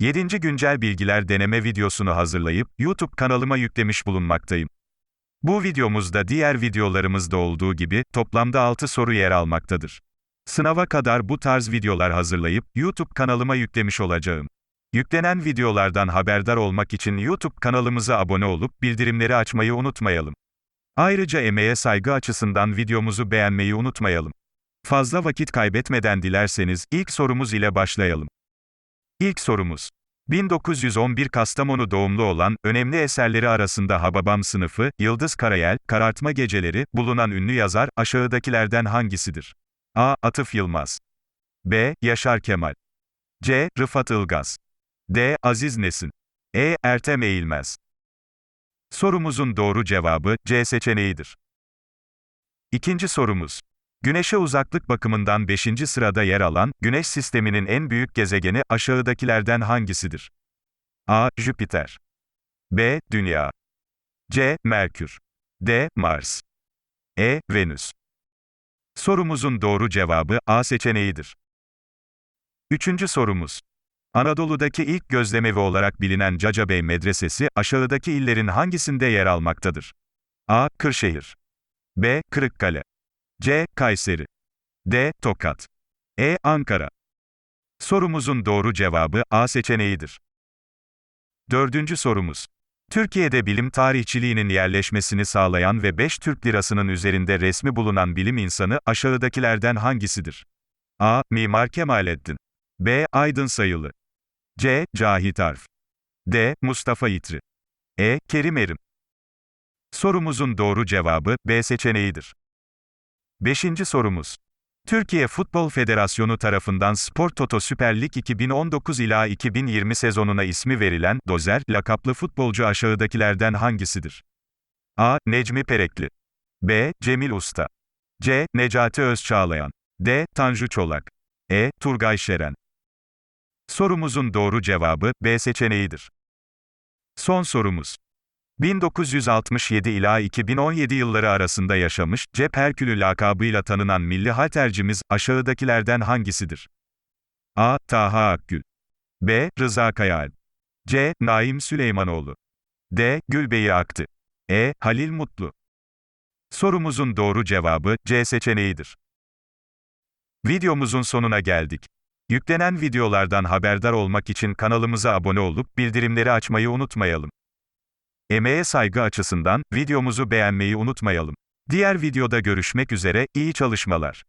7. Güncel Bilgiler deneme videosunu hazırlayıp YouTube kanalıma yüklemiş bulunmaktayım. Bu videomuzda diğer videolarımızda olduğu gibi toplamda 6 soru yer almaktadır. Sınava kadar bu tarz videolar hazırlayıp YouTube kanalıma yüklemiş olacağım. Yüklenen videolardan haberdar olmak için YouTube kanalımıza abone olup bildirimleri açmayı unutmayalım. Ayrıca emeğe saygı açısından videomuzu beğenmeyi unutmayalım. Fazla vakit kaybetmeden dilerseniz ilk sorumuz ile başlayalım. İlk sorumuz. 1911 Kastamonu doğumlu olan, önemli eserleri arasında Hababam sınıfı, Yıldız Karayel, Karartma Geceleri, bulunan ünlü yazar, aşağıdakilerden hangisidir? A. Atıf Yılmaz. B. Yaşar Kemal. C. Rıfat Ilgaz. D. Aziz Nesin. E. Ertem Eğilmez. Sorumuzun doğru cevabı, C seçeneğidir. İkinci sorumuz. Güneşe uzaklık bakımından 5. sırada yer alan, Güneş sisteminin en büyük gezegeni aşağıdakilerden hangisidir? A. Jüpiter. B. Dünya. C. Merkür. D. Mars. E. Venüs. Sorumuzun doğru cevabı A seçeneğidir. Üçüncü sorumuz. Anadolu'daki ilk gözlemevi olarak bilinen Cacabey Medresesi, aşağıdaki illerin hangisinde yer almaktadır? A. Kırşehir. B. Kırıkkale. C. Kayseri. D. Tokat. E. Ankara. Sorumuzun doğru cevabı A seçeneğidir. Dördüncü sorumuz. Türkiye'de bilim tarihçiliğinin yerleşmesini sağlayan ve 5 Türk lirasının üzerinde resmi bulunan bilim insanı aşağıdakilerden hangisidir? A. Mimar Kemalettin. B. Aydın Sayılı. C. Cahit Arf. D. Mustafa İtri. E. Kerim Erim. Sorumuzun doğru cevabı B seçeneğidir. Beşinci sorumuz. Türkiye Futbol Federasyonu tarafından Spor Toto Süper Lig 2019 ila 2020 sezonuna ismi verilen Dozer lakaplı futbolcu aşağıdakilerden hangisidir? A. Necmi Perekli. B. Cemil Usta. C. Necati Özçağlayan. D. Tanju Çolak. E. Turgay Şeren. Sorumuzun doğru cevabı B seçeneğidir. Son sorumuz. 1967 ila 2017 yılları arasında yaşamış, Cep Herkülü lakabıyla tanınan milli haltercimiz aşağıdakilerden hangisidir? A. Taha Akgül. B. Rıza Kayaalp. C. Naim Süleymanoğlu. D. Gülbeyi Aktı. E. Halil Mutlu. Sorumuzun doğru cevabı C seçeneğidir. Videomuzun sonuna geldik. Yüklenen videolardan haberdar olmak için kanalımıza abone olup bildirimleri açmayı unutmayalım. Emeğe saygı açısından videomuzu beğenmeyi unutmayalım. Diğer videoda görüşmek üzere, iyi çalışmalar.